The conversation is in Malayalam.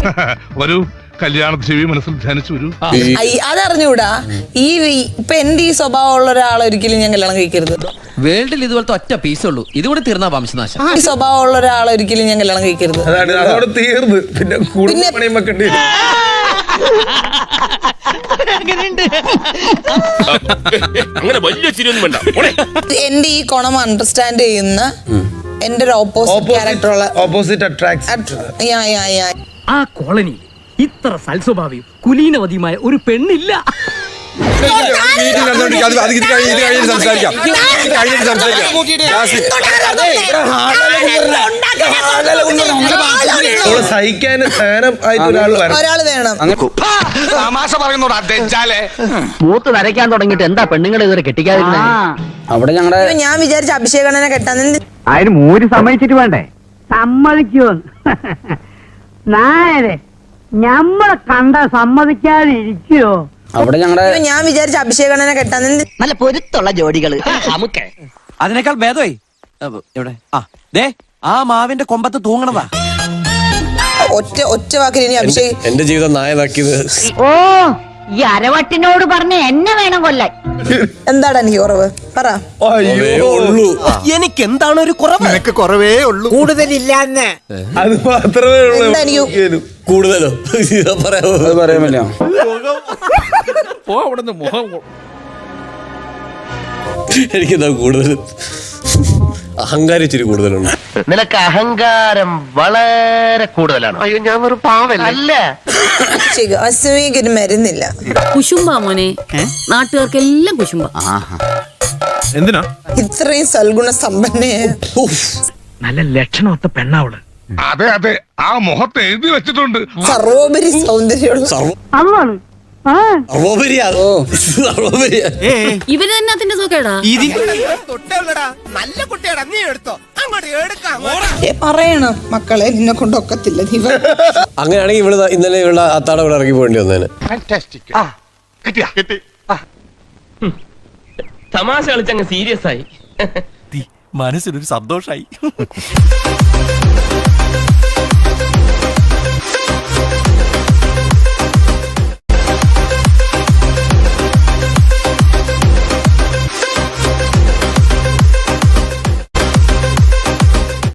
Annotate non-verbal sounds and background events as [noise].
[laughs] വരൂ കല്യാണ മനസ്സിൽ ധ്യാനിച്ചു വരൂ. അതറിഞ്ഞൂടാ. ഈ ഇപ്പൊ എന്റെ ഈ സ്വഭാവമുള്ള ഒരാളെ ഒരിക്കലും ഞാൻ കല്യാണം കഴിക്കരുത്. വേൾഡിൽ ഇതുപോലത്തെ ഒറ്റ പീസേ ഉള്ളൂ. ഇതുകൂടി തീർന്ന വംശനാശം. ഈ സ്വഭാവമുള്ള ഒരാളെ ഒരിക്കലും ഞാൻ കല്യാണം കഴിക്കരുത്. അതാണ് അതോടെ തീർന്ന്. പിന്നെ കൂടുതൽ പണിയും വെക്കേണ്ടി വരും അങ്ങനെ വലിയ ചിരിയൊന്നും വേണ്ട. പോടെ. എന്റെ ഈ കുണം അണ്ടർസ്റ്റാൻഡ് ചെയ്യുന്ന എന്റെ ഒരു opposite ക്യാരക്ടറുള്ള opposite attract yeah yeah yeah ആ കോളനിയിൽ ഇത്ര സൽസ്വഭാവിയും കുലീനവതിയുമായ ഒരു പെണ്ണില്ല. സംസാരിക്കാം സഹിക്കാൻ ആയിട്ട് ഒരാൾ വേണം. തമാശ മൂത്ത് നരയ്ക്കാൻ തുടങ്ങിയിട്ട് എന്താ പെണ്ണുങ്ങളെ ഇതുവരെ കെട്ടിക്കാതിരുന്നേ? അവിടെ ഞങ്ങളുടെ ഞാൻ വിചാരിച്ച അഭിഷേകണനെ കെട്ടാൻ അതിന് മൂര് സമ്മതിച്ചിട്ട് വേണ്ടേ? സമ്മതിക്കൂ. നായരെ ഞമ്മളെ കണ്ട സമ്മതിക്കാതെ ഇരിക്കോ അവിടെ ഞങ്ങളുടെ അയ്യോ, ഞാൻ വിചാരിച്ച അഭിഷേകണ്ണനെ കെട്ടാൻ. നല്ല പൊരുത്തുള്ള ജോഡികൾ. [laughs] നമുക്ക് അതിനേക്കാൾ ഭേദമായി. എവിടെ? ആ ദേ ആ മാവിന്റെ കൊമ്പത്ത് തൂങ്ങണതാ. ഒറ്റ ഒറ്റ വാക്കിൽ ഇനി അഭിഷേക് എന്റെ ജീവിതം നായനാക്കിയത് ഓ ഈ അരവട്ടിനോട് പറഞ്ഞ എന്നെ വേണം കൊല്ലാൻ. എന്താണ് എനിക്ക് കുറവ് പറ. എനിക്ക് എന്താണ് ഒരു കുറവ്? അത് മാത്രമേ ഉള്ളൂ. എന്താ എനിക്ക് ഒരിക്കലും. കൂടുതലോ? പറയാമോ അത് എനിക്കെന്താ കൂടുതൽ? അഹങ്കാരിച്ചിരി കൂടുതലുണ്ട്. നിനക്ക് അഹങ്കാരം വളരെ കൂടുതലാണ്. അയ്യോ ഞാൻ ഒരു പാവല്ല? ഒരു മരുന്നില്ല. കുശുംബ മോനെ. നാട്ടുകാർക്കെല്ലാം കുശുംബ. ഇത്രയും സൽഗുണ സമ്പന്നയെ. നല്ല ലക്ഷണമൊത്ത പെണ്ണാവൾ. അതെ അതെ. ആ മുഖത്ത് എഴുതി വെച്ചിട്ടുണ്ട്. സർവോപരി സൗന്ദര്യമുള്ള അതാണ് ഇവർ തന്നെ അതിന്റെ സുഖേടാ. ഏ, പറയണം? മക്കളെ നിന്നെ കൊണ്ടൊക്കത്തില്ല നീ. അങ്ങനെയാണെങ്കിൽ ഇവിടെ ഇന്നലെ ഇവിടെ അത്താടെ ഇവിടെ ഇറങ്ങി പോകേണ്ടി വന്നേനെ. തമാശ കളിച്ചങ്ങ് സീരിയസ് ആയി. മനസ്സിനൊരു സന്തോഷായി. [laughs]